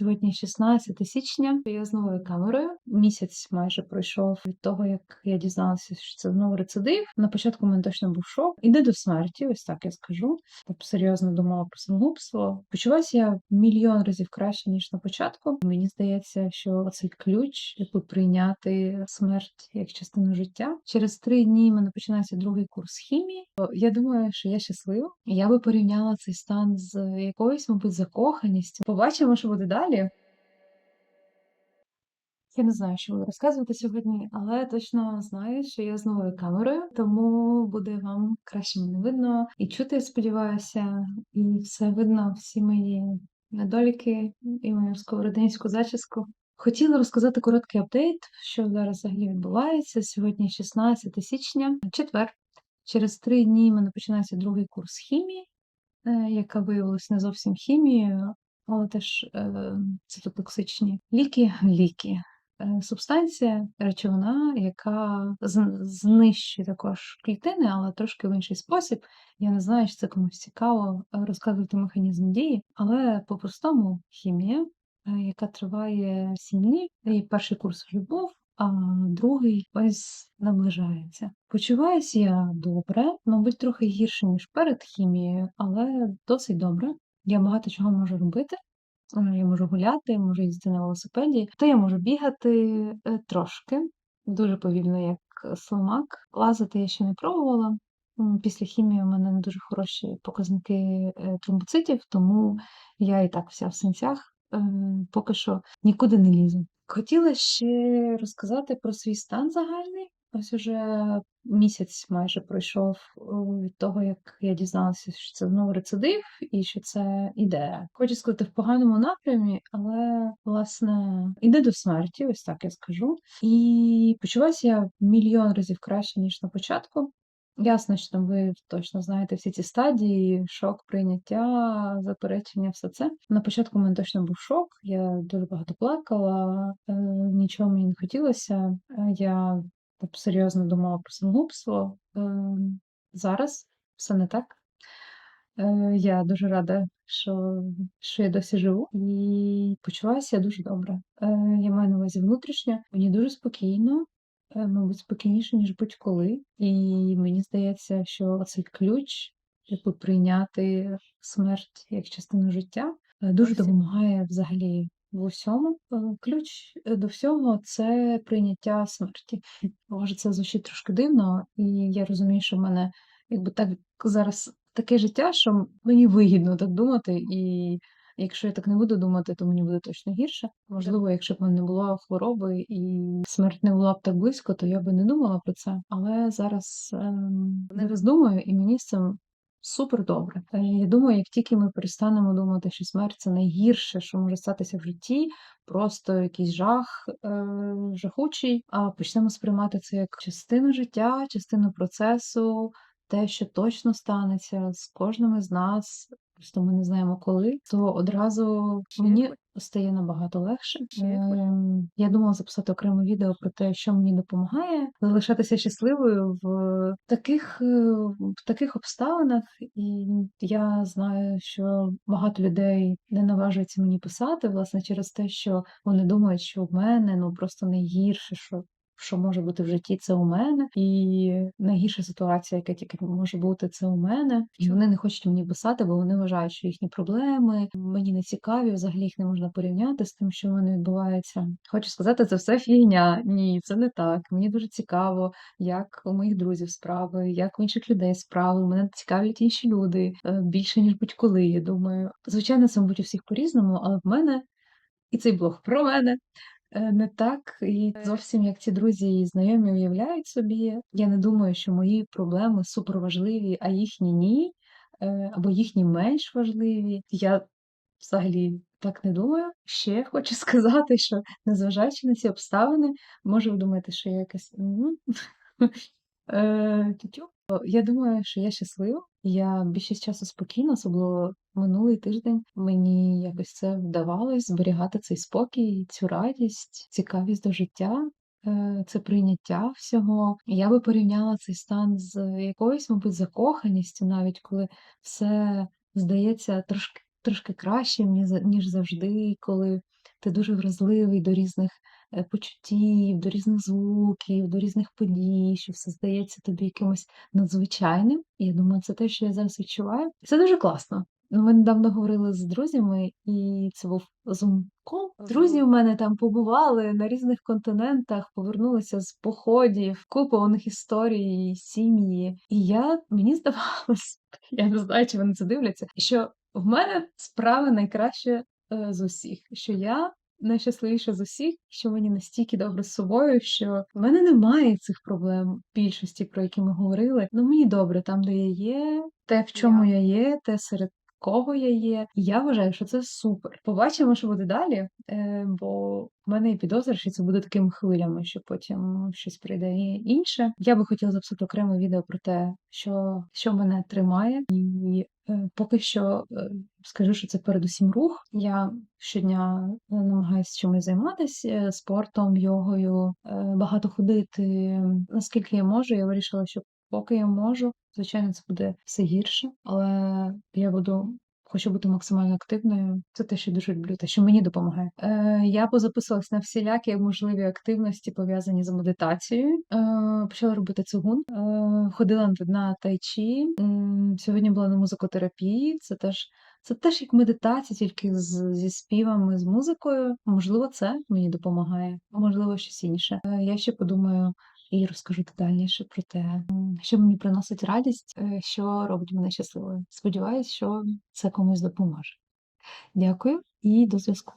Сьогодні 16 січня. Я з новою камерою. Місяць майже пройшов від того, як я дізналася, що це знову рецидив. На початку мене точно був шок. Іде до смерті, ось так я скажу. Тобто серйозно думала про самогубство. Почуваюся я мільйон разів краще ніж на початку. Мені здається, що цей ключ, типу, прийняти смерть як частину життя. Через три дні мене починається другий курс хімії. Я думаю, що я щаслива. Я би порівняла цей стан з якоюсь, мабуть, закоханістю. Побачимо, що буде далі. Я не знаю, що буду розказувати сьогодні, але точно знаю, що я з новою камерою, тому буде вам краще мене видно і чути, сподіваюся, і все видно, всі мої недоліки і мою сковородинську зачіску. Хотіла розказати короткий апдейт, що зараз взагалі відбувається. Сьогодні 16 січня, четвер. Через три дні в мене починається другий курс хімії, е, яка виявилася не зовсім хімією, але теж е, цитотоксичні ліки, ліки. Е, Субстанція, речовина, яка знищує також клітини, але трошки в інший спосіб. Я не знаю, чи це комусь цікаво е, розказувати механізм дії, але по-простому хімія, яка триває сім днів, і перший курс був, а другий ось наближається. Почуваюся я добре, мабуть, трохи гірше, ніж перед хімією, але досить добре. Я багато чого можу робити. Я можу гуляти, можу їздити на велосипеді, та я можу бігати е, трошки, дуже повільно, як е, слимак. Лазити я ще не пробувала. Після хімії у мене не дуже хороші показники е, тромбоцитів, тому я і так вся в синцях, поки що нікуди не лізу. Хотіла ще розказати про свій стан загальний. Ось уже місяць майже пройшов е, від того, як я дізналася, що це знову рецидив і що це іде. Хочу сказати, в поганому напрямі, але власне іде до смерті, ось так я скажу. І почуваюся я мільйон разів краще, ніж на початку. Ясно, що там ви точно знаєте всі ці стадії, шок, прийняття, заперечення, все це. На початку в мене точно був шок. Я дуже багато плакала, е, нічого мені не хотілося. Е, Я тобто, серйозно думала про самогубство. Е, Зараз все не так. Е, Я дуже рада, що, що я досі живу і почуваюся я дуже добре. Е, Я маю на увазі внутрішньо, мені дуже спокійно, е, мабуть, спокійніше, ніж будь-коли. І мені здається, що цей ключ, типу, прийняти смерть як частину життя, дуже допомагає взагалі в усьому. Е, Ключ е, до всього це прийняття смерті. Може, це звучить трошки дивно, і я розумію, що в мене якби так зараз таке життя, що мені вигідно так думати, і якщо я так не буду думати, то мені буде точно гірше. Можливо, якщо б мене не було хвороби і смерть не була б так близько, то я би не думала про це. Але зараз ем, зараз думаю, і мені з цим. Супер добре. Я думаю, як тільки ми перестанемо думати, що смерть це найгірше, що може статися в житті, просто якийсь жах е, жахучий, а почнемо сприймати це як частину життя, частину процесу, те, що точно станеться з кожним із нас, просто ми не знаємо коли, то одразу мені стає набагато легше. Ем, Я думала записати окреме відео про те, що мені допомагає залишатися щасливою в таких, е, в таких обставинах. І я знаю, що багато людей не наважується мені писати, власне, через те, що вони думають, що в мене ну просто найгірше, що що може бути в житті, це у мене, і найгірша ситуація, яка тільки може бути, це у мене. І вони не хочуть мені писати, бо вони вважають, що їхні проблеми мені не цікаві, взагалі їх не можна порівняти з тим, що в мене відбувається. Хочу сказати, це все фігня. Ні, це не так. Мені дуже цікаво, як у моїх друзів справи, як у інших людей справи. Мене цікавлять інші люди е, більше ніж будь-коли. Я думаю, звичайно, це мабуть у всіх по-різному, але в мене і цей блог про мене. Е, Не так і зовсім як ці друзі і знайомі уявляють собі. Я не думаю, що мої проблеми суперважливі, а їхні ні, е, або їхні менш важливі. Я взагалі так не думаю. Ще хочу сказати, що незважаючи на ці обставини, може ви думаєте, що я якась е, тютю. Я думаю, що я щаслива. Я більшість часу спокійна, особливо минулий тиждень. Мені якось це вдавалось зберігати цей спокій, цю радість, цікавість до життя. е, Це прийняття всього. Я би порівняла цей стан з якоюсь, мабуть, закоханістю, навіть коли все здається трошки трошки кращим, ніж завжди, коли ти дуже вразливий до різних почуттів, до різних звуків, до різних подій, що все здається тобі якимось надзвичайним. І я думаю, це те, що я зараз відчуваю. Це дуже класно. Ну, Ми недавно говорили з друзями, і це був зум-кол. Друзі в мене там побували на різних континентах, повернулися з походів, купа у них історій, сім'ї. І я мені здавалось, я не знаю, чи вони це дивляться, що в мене справи найкраще е, з усіх, що я найщасливіша з усіх, що мені настільки добре з собою, що в мене немає цих проблем більшості, про які ми говорили. Ну мені добре там, де я є, те, в чому я є, те серед. Кого я є, і я вважаю, що це супер. Побачимо, що буде далі, е, бо в мене є підозра, що це буде такими хвилями, що потім щось прийде і- інше. Я би хотіла записати окреме відео про те, що, що мене тримає, і е, поки що е, скажу, що це передусім рух. Я щодня намагаюся чимось займатися спортом, йогою, багато ходити. Наскільки я можу, я вирішила, що поки я можу, звичайно, це буде все гірше, але я буду. Хочу бути максимально активною. Це те, що дуже люблю, те, що мені допомагає. Е, я позаписувалась на всілякі можливі активності, пов'язані з медитацією. Е, почала робити цигун, е, ходила на- тайчі. М, Сьогодні була на музикотерапії. Це теж це теж як медитація, тільки з, зі співами, з музикою. Можливо, це мені допомагає, можливо, щось інше. Е, Я ще подумаю і розкажу детальніше про те, що мені приносить радість, е, що робить мене щасливою. Сподіваюсь, що це комусь допоможе. Дякую і до зв'язку.